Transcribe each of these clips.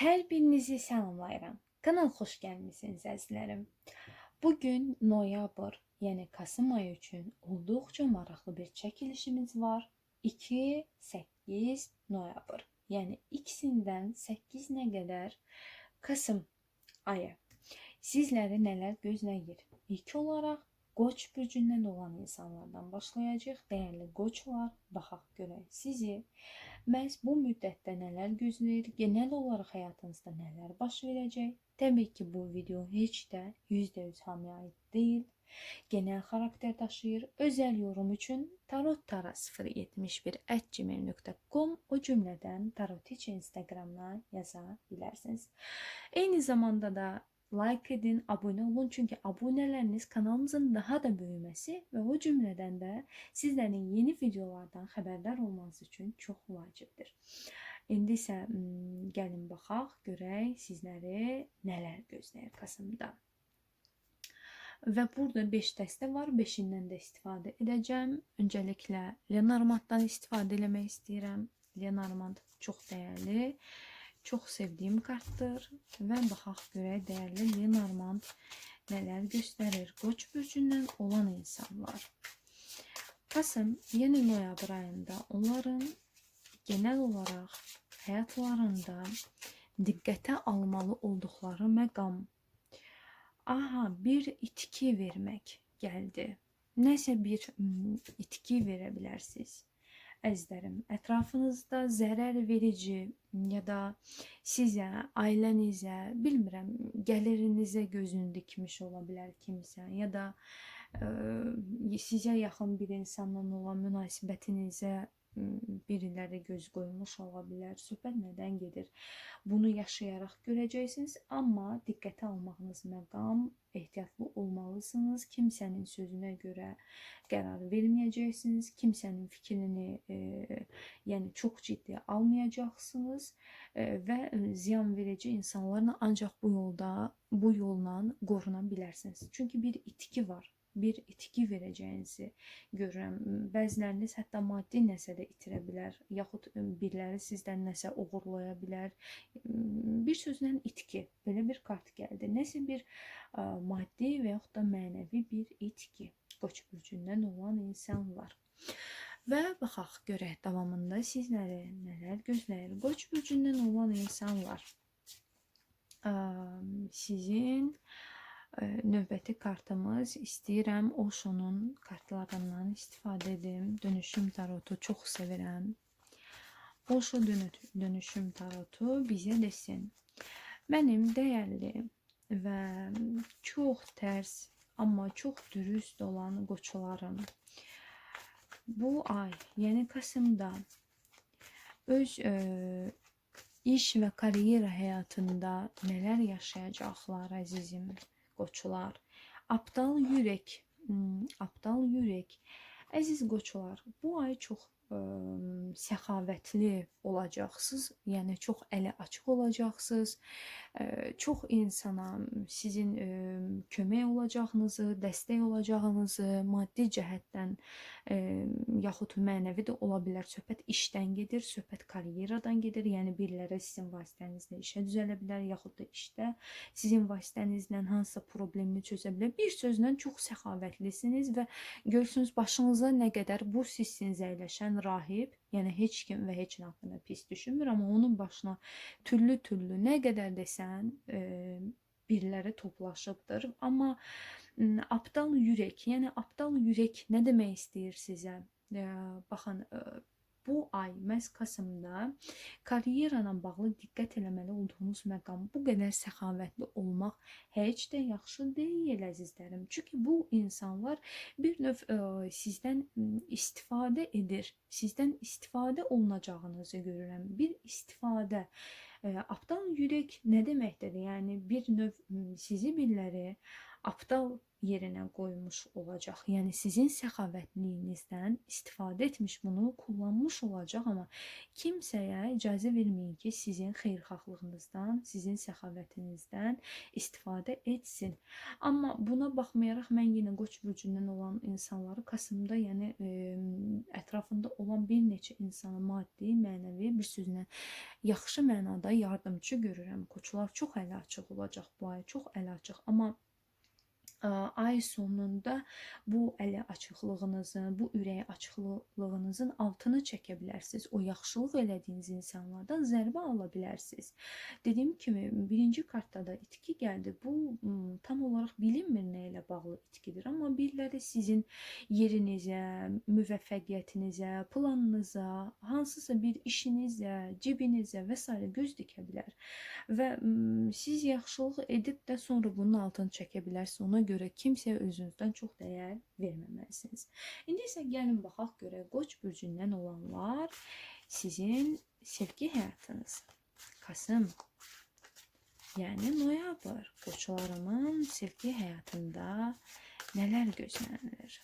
Hər birinizi salamlayıram. Kanal xoş gəlmisiniz əzizlərim. Bu gün noyabr, yəni Kasım ayı üçün olduqca maraqlı bir çəkilişimiz var. 2-8 noyabr. Yəni ikisindən 8-nə qədər Kasım ayı. Sizləri nələr gözləyir? İlk olaraq Qoç bürcündən olan insanlardan başlayacağıq. Dəyərli qoçlar, baxaq görək sizi məhz bu müddətdə nələr gözləyir, genel olaraq həyatınızda nələr baş verəcək? Təbii ki, bu video heç də %100 hamıya aid deyil. Genel xarakter daşıyır. Özel yorum üçün tarottara071@gmail.com o cümlədən tarot için Instagramdan yaza bilərsiniz. Eyni zamanda da like edin, abone olun. Çünki abunələriniz kanalımızın daha da böyüməsi və o cümlədən də sizlərin yeni videolardan xəbərdar olmanız üçün çox vacibdir. İndi isə mm, gəlin baxaq, görək sizləri nələr gözləyir Kasımda. Və burada 5 dəstə var. 5-indən də istifadə edəcəm. Öncəliklə Lenormanddan istifadə eləmək istəyirəm. Lenormand çox dəyərli, çox sevdiyim kartdır və baxaq görək dəyərli Lenormand nələr göstərir. Qoç bürcündən olan insanlar. Kasım, yəni noyabr ayında onların genel olaraq həyatlarında diqqətə almalı olduqları məqam Aha, bir itki vermək gəldi. Nəsə bir mm, itki verə bilərsiniz. Əzizlərim, ətrafınızda zərər verici ya da sizə, ailənizə, bilmirəm, gəlirinizə gözünü dikmiş ola bilər kimsə ya da ə, sizə yaxın bir insanla olan münasibətinizə m, biriləri göz qoymuş ola bilər. Söhbət nədən gedir? Bunu yaşayaraq görəcəksiniz, amma diqqətə almağınız məqam ehtiyatlı olmalısınız. Kimsənin sözünə görə qərar verməyəcəksiniz. Kimsənin fikrini, e, yəni çox ciddi almayacaqsınız e, və ziyan verici insanlarla ancaq bu yolda, bu yolla qoruna bilərsiniz. Çünki bir itki var bir itki verəcəyinizi görürəm. Bəziləriniz hətta maddi nəsə də itirə bilər, yaxud biriləri sizdən nəsə oğurlaya bilər. Bir sözlə itki, belə bir kart gəldi. Nəsə bir ə, maddi və yaxud da mənəvi bir itki. Qoç bürcündən olan insanlar. Və baxaq görək davamında sizləri nələr gözləyir. Qoç bürcündən olan insanlar ə, sizin növbəti kartımız istəyirəm Oşonun kartlarından istifadə edim. Dönüşüm tarotu çox sevirəm. Oşo dönüşüm tarotu bizə desin. Mənim dəyərli və çox tərs, amma çox dürüst olan qoçularım bu ay, yəni Kasımda öz ə, iş və karyera həyatında nələr yaşayacaqlar əzizim? Qoçlar. Aptal yürək, hmm, aptal yürək. Əziz qoçlar, bu ay çox ə, səxavətli olacaqsınız. Yəni çox əli açıq olacaqsınız. Ə, çox insana sizin ə, kömək olacağınızı, dəstək olacağınızı maddi cəhətdən ə, yaxud mənəvi də ola bilər. Söhbət işdən gedir, söhbət karyeradan gedir. Yəni biriləri sizin vasitənizlə işə düzələ bilər, yaxud da işdə sizin vasitənizlə hansısa problemi çözə bilər. Bir sözlə çox səxavətlisiniz və görürsünüz başınıza nə qədər bu sizsinizə əyləşən rahib, yəni heç kim və heç nə haqqında pis düşünmür, amma onun başına türlü-türlü nə qədər desən, e, biriləri toplaşıbdır. Amma aptal ürək, yəni aptal ürək nə demək istəyir sizə? Baxın, e, bu ay məhz Kasımda karyera ilə bağlı diqqət eləməli olduğunuz məqam bu qədər səxavətli olmaq heç də yaxşı deyil əzizlərim. Çünki bu insanlar bir növ ə, sizdən istifadə edir. Sizdən istifadə olunacağınızı görürəm. Bir istifadə ə, aptal yürək nə deməkdir? Yəni bir növ sizi biriləri aptal yerinə qoymuş olacaq. Yəni sizin səxavətliyinizdən istifadə etmiş, bunu kullanmış olacaq, amma kimsəyə icazə verməyin ki, sizin xeyirxahlığınızdan, sizin səxavətinizdən istifadə etsin. Amma buna baxmayaraq mən yenə Qoç burcundan olan insanları Kasımda, yəni ə, ətrafında olan bir neçə insana maddi, mənəvi bir sözlə yaxşı mənada yardımcı görürəm. Qoçlar çox əli açıq olacaq bu ay, çox əli açıq. Amma ay sonunda bu əli açıqlığınızın, bu ürəyi açıqlığınızın altını çəkə bilərsiniz. O yaxşılıq elədiyiniz insanlardan zərbə ala bilərsiniz. Dediyim kimi birinci kartda da itki gəldi. Bu tam olaraq bilinmir nə ilə bağlı itkidir, amma biriləri sizin yerinizə, müvəffəqiyyətinizə, planınıza, hansısa bir işinizə, cibinizə və s. göz dikə bilər və siz yaxşılıq edib də sonra bunun altını çəkə bilərsiniz. Ona görə kimsəyə özünüzdən çox dəyər verməməlisiniz. İndi isə gəlin baxaq görək Qoç bürcündən olanlar sizin sevgi həyatınız. Kasım yəni noyabr qoçlarımın sevgi həyatında nələr gözlənilir?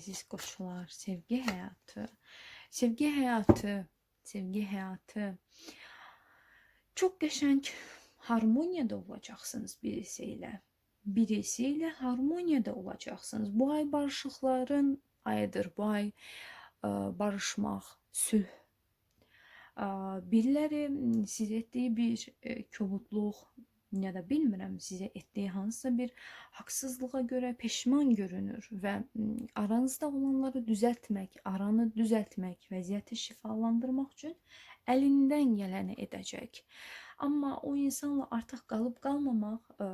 Əziz qoçlar, sevgi həyatı, sevgi həyatı, sevgi həyatı çok qəşəng harmoniyada olacaqsınız birisiyle. Birisiyle harmoniyada olacaqsınız. Bu ay barışıqların ayıdır. Bu ay e, barışmaq, sülh. E, biriləri sizə etdiyi bir e, kobudluq ya da bilmirəm sizə etdiyi hansısa bir haqsızlığa görə peşman görünür və aranızda olanları düzəltmək, aranı düzəltmək, vəziyyəti şifalandırmaq üçün əlindən gələni edəcək. Amma o insanla artıq qalıb qalmamaq ə,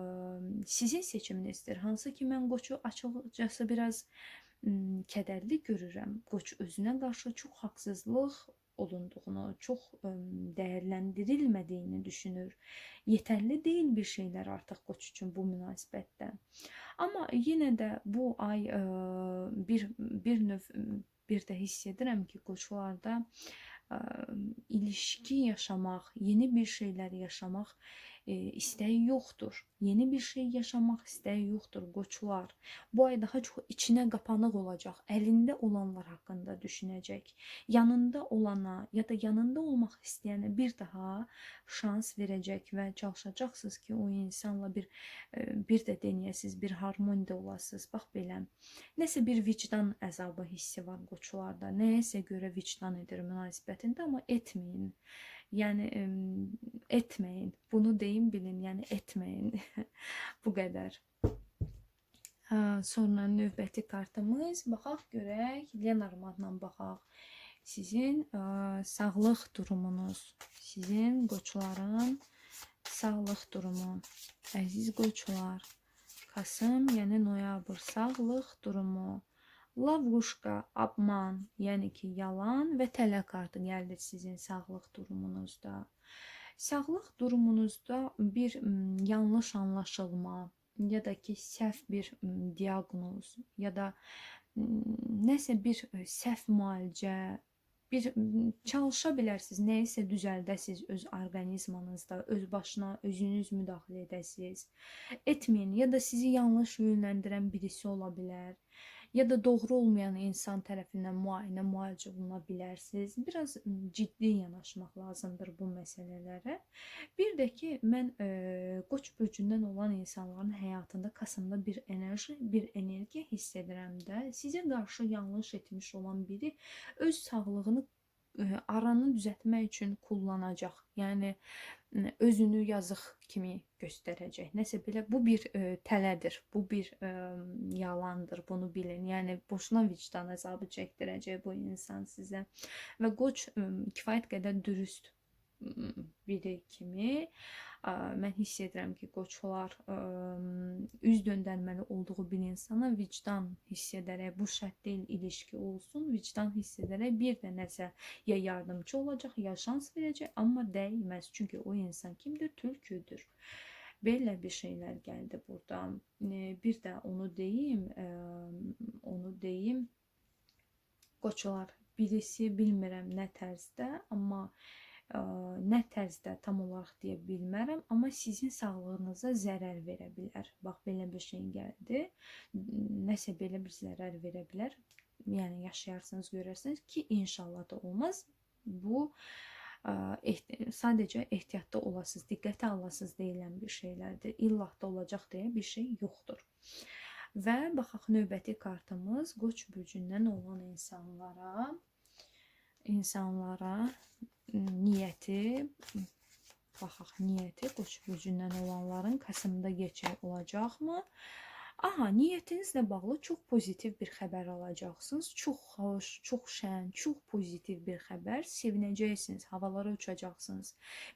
sizin seçiminizdir. Hansı ki mən qoçu açıqcası biraz ə, kədərli görürəm. Qoç özünə qarşı çox haqsızlıq olunduğunu, çox ə, dəyərləndirilmədiyini düşünür. Yetərli deyil bir şeylər artıq qoç üçün bu münasibətdə. Amma yenə də bu ay ə, bir bir növ bir də hiss edirəm ki, qoçlarda ilişki yaşamaq, yeni bir şeyler yaşamaq e, yoxdur. Yeni bir şey yaşamaq istəyi yoxdur qoçlar. Bu ay daha çox içinə qapanıq olacaq. Əlində olanlar haqqında düşünəcək. Yanında olana ya da yanında olmaq istəyənə bir daha şans verəcək və çalışacaqsınız ki, o insanla bir e, bir də denəyəsiz, bir harmoniyada olasınız. Bax belə. Nəsə bir vicdan əzabı hissi var qoçlarda. Nəyəsə görə vicdan edir münasibətində, amma etməyin. Yəni etməyin. Bunu deyin bilin, yəni etməyin. Bu qədər. Hə, sonra növbəti kartımız baxaq görək. Lenormandla baxaq. Sizin ə, sağlıq durumunuz, sizin qoçların sağlıq durumu. Əziz qoçlar, Kasım, yəni noyabr sağlıq durumu. Lavuşka, abman, yəni ki, yalan və tələ kartı gəldi sizin sağlıq durumunuzda. Sağlıq durumunuzda bir yanlış anlaşılma ya da ki, səhv bir diaqnoz ya da nəsə bir səhv müalicə bir çalışa bilərsiniz, nəyisə düzəldəsiz öz orqanizmanızda, öz başına özünüz müdaxilə edəsiniz. Etməyin ya da sizi yanlış yönləndirən birisi ola bilər ya da doğru olmayan insan tərəfindən müayinə, müalicə oluna bilərsiniz. Biraz ciddi yanaşmaq lazımdır bu məsələlərə. Bir də ki, mən e, Qoç bürcündən olan insanların həyatında Kasımda bir enerji, bir energiya hiss edirəm də. Sizə qarşı yanlış etmiş olan biri öz sağlığını aranı düzəltmək üçün kullanacaq. Yəni özünü yazıq kimi göstərəcək. Nəsə belə bu bir ə, tələdir. Bu bir ə, yalandır. Bunu bilin. Yəni boşuna vicdan əzabı çəkdirəcək bu insan sizə. Və qoç ə, kifayət qədər dürüst biri kimi mən hiss edirəm ki, qoçlar üz döndərməli olduğu bir insana vicdan hiss edərək, bu şərt deyil ilişki olsun, vicdan hiss edərək bir də nəsə ya yardımcı olacaq, ya şans verəcək, amma dəyməz. Çünki o insan kimdir? Tülküdür. Belə bir şeylər gəldi burada. Bir də onu deyim, onu deyim. Qoçlar birisi bilmirəm nə tərzdə, amma nə tərzdə tam olaraq deyə bilmərəm, amma sizin sağlığınıza zərər verə bilər. Bax belə bir şey gəldi. Nəsə belə bir zərər verə bilər. Yəni yaşayarsınız, görərsiniz ki, inşallah da olmaz. Bu ehti sadəcə ehtiyatlı olasınız, diqqətə alasınız deyilən bir şeylərdir. İllah da olacaq deyə bir şey yoxdur. Və baxaq növbəti kartımız Qoç bürcündən olan insanlara insanlara niyyəti baxaq niyyəti Qoç bürcündən olanların Kasımda keçək olacaqmı? Aha, niyyətinizlə bağlı çox pozitiv bir xəbər alacaqsınız. Çox xoş, çox şən, çox pozitiv bir xəbər. Sevinəcəksiniz, havalara uçacaqsınız.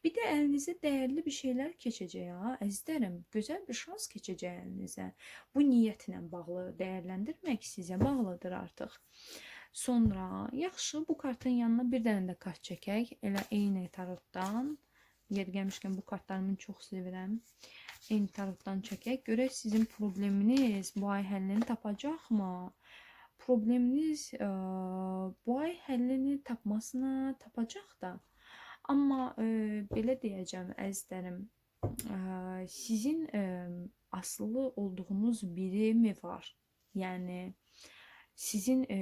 Bir də əlinizə dəyərli bir şeylər keçəcək ha, əzizlərim. Gözəl bir şans keçəcək əlinizə. Bu niyyətlə bağlı dəyərləndirmək sizə bağlıdır artıq. Sonra yaxşı bu kartın yanına bir dənə də kart çəkək. Elə eyni tarotdan. Yer gəlmişkən bu kartlarımı çox sevirəm. Eyni tarotdan çəkək. Görək sizin probleminiz bu ay həllini tapacaqmı? Probleminiz ə, bu ay həllini tapmasına tapacaq da. Amma ə, belə deyəcəm əzizlərim, ə, sizin ə, asılı olduğunuz biri mi var? Yəni sizin ə,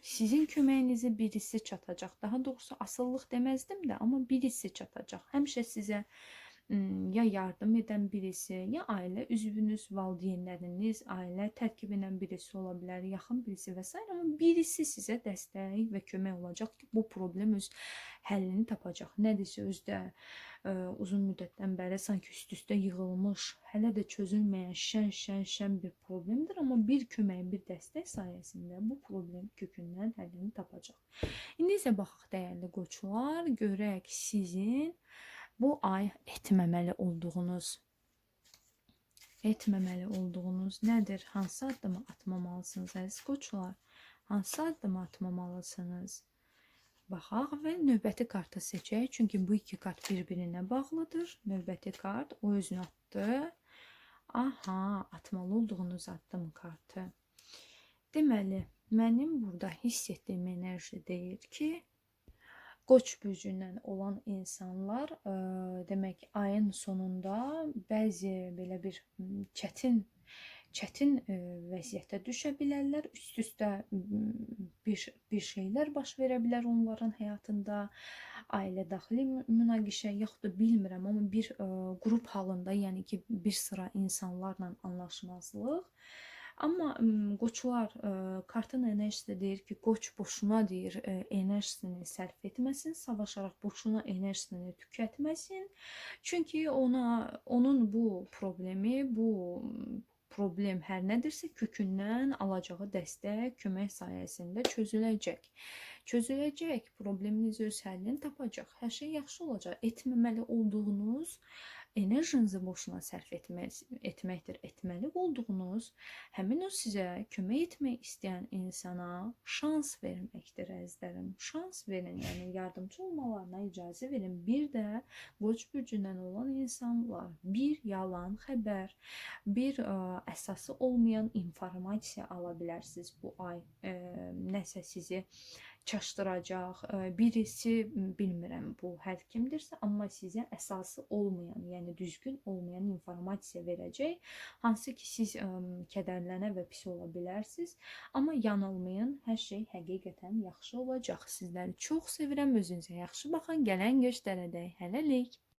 sizin köməyinizə birisi çatacaq. Daha doğrusu asıllıq deməzdim də, amma birisi çatacaq. Həmişə sizə ya yardım edən birisi, ya ailə üzvünüz, valideynləriniz, ailə tərkibindən birisi ola bilər, yaxın birisi və s. amma birisi sizə dəstək və kömək olacaq ki, bu problem öz həllini tapacaq. Nədirsə özdə ə, uzun müddətdən bəri sanki üst-üstə yığılmış, hələ də çözülməyən şən, şən, şən bir problemdir, amma bir kömək, bir dəstək sayəsində bu problem kökündən həllini tapacaq. İndi isə baxaq dəyərli qoçlar, görək sizin bu ay etməməli olduğunuz etməməli olduğunuz nədir? Hansı addımı atmamalısınız əziz qoçlar? Hansı addımı atmamalısınız? Baxaq və növbəti kartı seçək. Çünki bu iki kart bir-birinə bağlıdır. Növbəti kart o özünü atdı. Aha, atmalı olduğunuz addım kartı. Deməli, mənim burada hiss etdiyim enerji deyir ki, Qoç bürcündən olan insanlar ə, demək ayın sonunda bəzi belə bir çətin çətin ə, vəziyyətə düşə bilərlər. Üst-üstə bir bir şeylər baş verə bilər onların həyatında. Ailə daxili mü- münaqişə yaxud da bilmirəm, amma bir ə, qrup halında, yəni ki, bir sıra insanlarla anlaşmazlıq. Amma qoçlar ə, kartın enerjisi də deyir ki, qoç boşuna deyir enerjisini sərf etməsin, savaşaraq boşuna enerjisini tükətməsin. Çünki ona onun bu problemi, bu problem hər nədirsə kökündən alacağı dəstək, kömək sayəsində çözüləcək. Çözüləcək, probleminiz öz həllini tapacaq. Hər şey yaxşı olacaq. Etməməli olduğunuz enerjinizi boşuna sərf etməz, etməkdir. Etməli olduğunuz həmin o sizə kömək etmək istəyən insana şans verməkdir əzizlərim. Şans verin, yəni yardımcı olmalarına icazə verin. Bir də Qoç bürcündən olan insanlar bir yalan xəbər, bir ə, əsası olmayan informasiya ala bilərsiniz bu ay. Ə, nəsə sizi çaşdıracaq. ə, Birisi bilmirəm bu hər kimdirsə, amma sizə əsası olmayan, yəni düzgün olmayan informasiya verəcək. Hansı ki siz ə, kədərlənə və pis ola bilərsiniz, amma yanılmayın, hər şey həqiqətən yaxşı olacaq. Sizləri çox sevirəm. Özünüzə yaxşı baxın. Gələn göstərəcək. Hələlik.